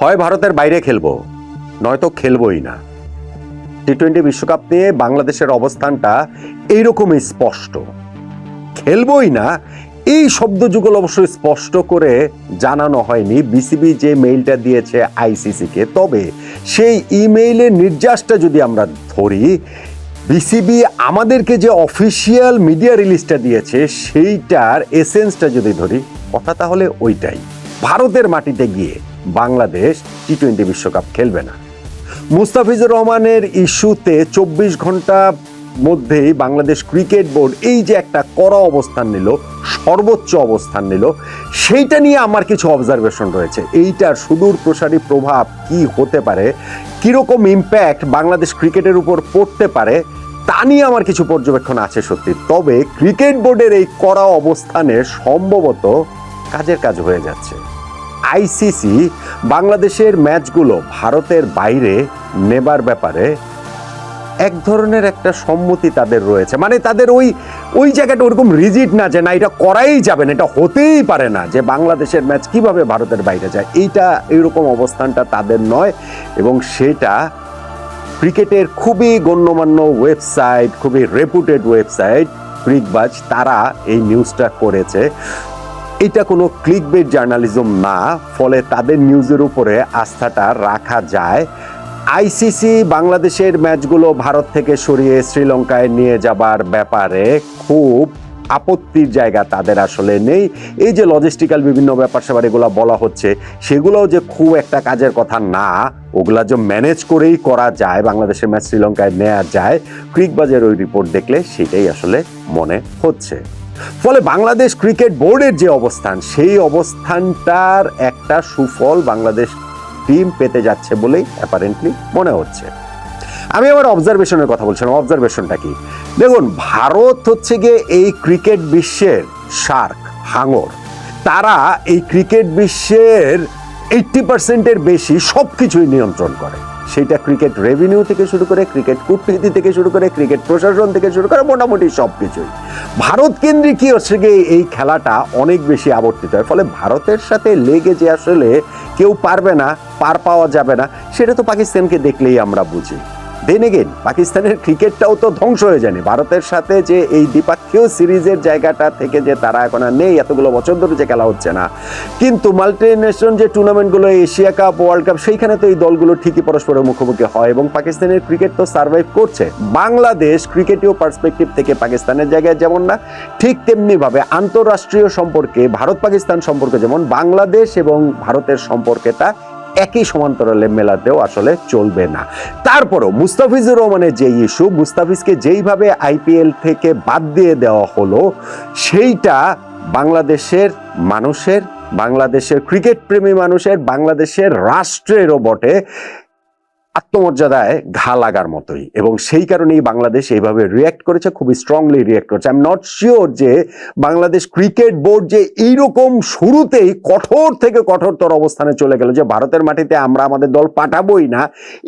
হয় ভারতের বাইরে খেলব, নয়তো খেলবই না। টি টোয়েন্টি বিশ্বকাপ নিয়ে বাংলাদেশের অবস্থানটা এইরকমই স্পষ্ট। খেলবই না, এই শব্দ যুগল অবশ্যই স্পষ্ট করে জানানো হয়নি বিসিবি যে মেইলটা দিয়েছে আইসিসিকে তবে সেই ইমেইলের নির্যাসটা যদি আমরা ধরি, বিসিবি আমাদেরকে যে অফিসিয়াল মিডিয়া রিলিজটা দিয়েছে, সেইটার এসেন্সটা যদি ধরি, কথা তাহলে ওইটাই। ভারতের মাটিতে গিয়ে বাংলাদেশ টি টোয়েন্টি বিশ্বকাপ খেলবে না। মুস্তাফিজুর রহমানের ইস্যুতে চব্বিশ ঘণ্টা মধ্যেই বাংলাদেশ ক্রিকেট বোর্ড এই যে একটা কড়া অবস্থান নিল, সর্বোচ্চ অবস্থান নিল, সেইটা নিয়ে আমার কিছু অবজারভেশন রয়েছে। এইটার সুদূর প্রসারী প্রভাব কি হতে পারে, কীরকম ইম্প্যাক্ট বাংলাদেশ ক্রিকেটের উপর পড়তে পারে, তা নিয়ে আমার কিছু পর্যবেক্ষণ আছে সত্যি। তবে ক্রিকেট বোর্ডের এই কড়া অবস্থানে সম্ভবত কাজের কাজ হয়ে যাচ্ছে। আইসিসি বাংলাদেশের ম্যাচগুলো ভারতের বাইরে নেবার ব্যাপারে এক ধরনের একটা সম্মতি তাদের রয়েছে। মানে তাদের ওই ওই জায়গাটা ওরকম রিজিট না যে না, এটা করাই যাবে না, এটা হতেই পারে না যে বাংলাদেশের ম্যাচ কীভাবে ভারতের বাইরে যায়। এইটা, এইরকম অবস্থানটা তাদের নয় এবং সেটা ক্রিকেটের খুবই গণ্যমান্য ওয়েবসাইট, খুবই রেপুটেড ওয়েবসাইট ক্রিকবাজ তারা এই নিউজটা করেছে। এটা কোনো ক্লিকবেট জার্নালিজম না, ফলে তাদের নিউজের উপরে আস্থাটা রাখা যায়। আইসিসি বাংলাদেশের ম্যাচগুলো ভারত থেকে সরিয়ে শ্রীলঙ্কায় নিয়ে যাবার ব্যাপারে খুব আপত্তির জায়গা তাদের আসলে নেই। এই যে লজিস্টিক্যাল বিভিন্ন ব্যাপার স্যাপার এগুলো বলা হচ্ছে, সেগুলোও যে খুব একটা কাজের কথা না, ওগুলা যে ম্যানেজ করেই করা যায়, বাংলাদেশের ম্যাচ শ্রীলঙ্কায় নেওয়া যায় ক্রিকবাজের ওই রিপোর্ট দেখলে সেটাই আসলে মনে হচ্ছে। ফলে বাংলাদেশ ক্রিকেট বোর্ডের যে অবস্থান, সেই অবস্থানটার একটা সুফল বাংলাদেশ টিম পেতে যাচ্ছে বলেই অ্যাপারেন্টলি মনে হচ্ছে। আমি আমার অবজারভেশনের কথা বলছিলাম। অবজারভেশনটা কি? দেখুন, ভারত হচ্ছে গিয়ে এই ক্রিকেট বিশ্বের শার্ক হাঙর। তারা এই ক্রিকেট বিশ্বের এইট্টি পার্সেন্টের বেশি সব কিছুই নিয়ন্ত্রণ করে। সেটা ক্রিকেট রেভিনিউ থেকে শুরু করে ক্রিকেট কূটনীতি থেকে শুরু করে ক্রিকেট প্রশাসন থেকে শুরু করে মোটামুটি সব কিছুই ভারত কেন্দ্রিক হচ্ছে এই খেলাটা অনেক বেশি আবর্তিত। হয় ফলে ভারতের সাথে লেগে যে আসলে কেউ পারবে না, পার পাওয়া যাবে না, সেটা তো পাকিস্তানকে দেখলেই আমরা বুঝি। দেন এগেন পাকিস্তানের ক্রিকেটটাও তো ধ্বংস হয়ে যায়নি। ভারতের সাথে যে এই দ্বিপাক্ষীয় সিরিজের জায়গাটা থেকে যে তারা এখন আর নেই, এতগুলো বছর ধরে যে খেলা হচ্ছে না। কিন্তু মাল্টি ন্যাশনাল যে টুর্নামেন্টগুলো এশিয়া কাপ ওয়ার্ল্ড কাপ সেইখানে তো এই দলগুলো ঠিকই পরস্পরের মুখোমুখি হয় এবং পাকিস্তানের ক্রিকেট তো সার্ভাইভ করছে। বাংলাদেশ ক্রিকেটীয় পার্সপেক্টিভ থেকে পাকিস্তানের জায়গায় যেমন না, ঠিক তেমনিভাবে আন্তঃরাষ্ট্রীয় সম্পর্কে ভারত পাকিস্তান সম্পর্কে যেমন, বাংলাদেশ এবং ভারতের সম্পর্কেটা একই সমান্তরালে মেলাতেও আসলে চলবে না। তারপরও মুস্তাফিজুর রহমানের যে ইস্যু, মুস্তাফিজকে যেইভাবে আইপিএল থেকে বাদ দিয়ে দেওয়া হলো, সেইটা বাংলাদেশের মানুষের, বাংলাদেশের ক্রিকেট প্রেমী মানুষের, বাংলাদেশের রাষ্ট্রেরও বটে। আত্মমর্যাদায় ঘা লাগার মতোই। এবং সেই কারণেই বাংলাদেশ এইভাবে রিয়্যাক্ট করেছে, খুবই স্ট্রংলি রিয়্যাক্ট করেছে। আই এম নট শিওর যে বাংলাদেশ ক্রিকেট বোর্ড যে এইরকম শুরুতেই কঠোর থেকে কঠোরতর অবস্থানে চলে গেল যে ভারতের মাটিতে আমরা আমাদের দল পাঠাবোই না,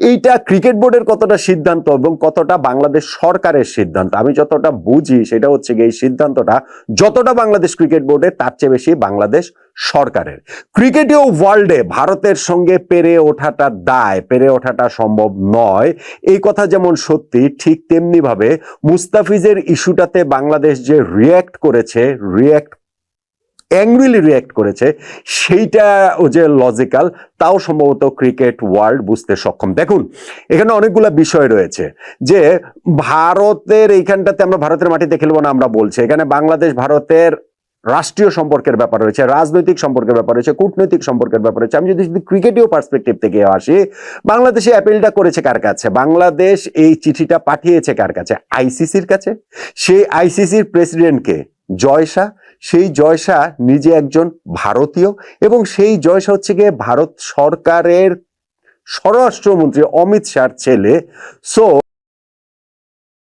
এইটা ক্রিকেট বোর্ডের কতটা সিদ্ধান্ত এবং কতটা বাংলাদেশ সরকারের সিদ্ধান্ত? আমি যতটা বুঝি সেটা হচ্ছে গিয়ে এই সিদ্ধান্তটা যতটা বাংলাদেশ ক্রিকেট বোর্ডের তার চেয়ে বেশি বাংলাদেশ সরকারের। ক্রিকেটীয় ওয়ার্ল্ডে ভারতের সঙ্গে পেরে ওঠাটা দায়, পেরে ওঠাটা সম্ভব নয়। এই কথা যেমন সত্যি, ঠিক তেমনি ভাবে মুস্তাফিজের ইস্যুটাতে বাংলাদেশ যে রিয়্যাক্ট করেছে রিয়্যাক্ট অ্যাংরিলি রিয়্যাক্ট করেছে, সেইটা যে লজিক্যাল তাও সম্ভবত ক্রিকেট ওয়ার্ল্ড বুঝতে সক্ষম। দেখুন, এখানে অনেকগুলো বিষয় রয়েছে যে ভারতের এইখানটাতে আমরা ভারতের মাটিতে খেলব না আমরা বলছি। এখানে বাংলাদেশ ভারতের রাষ্ট্রীয় সম্পর্কের ব্যাপার রয়েছে, রাজনৈতিক সম্পর্কের ব্যাপার রয়েছে, কূটনৈতিক সম্পর্কের ব্যাপার রয়েছে। আমি যদি শুধু ক্রিকেটীয় পার্সপেক্টিভ থেকে আসি, বাংলাদেশে অ্যাপিলটা করেছে কার কাছে? বাংলাদেশ এই চিঠিটা পাঠিয়েছে কার কাছে? আইসিসির কাছে। সেই আইসিসির প্রেসিডেন্টকে জয় শাহ। সেই জয় শাহ নিজে একজন ভারতীয় এবং সেই জয় শাহ হচ্ছে গিয়ে ভারত সরকারের স্বরাষ্ট্রমন্ত্রী অমিত শাহর ছেলে। সো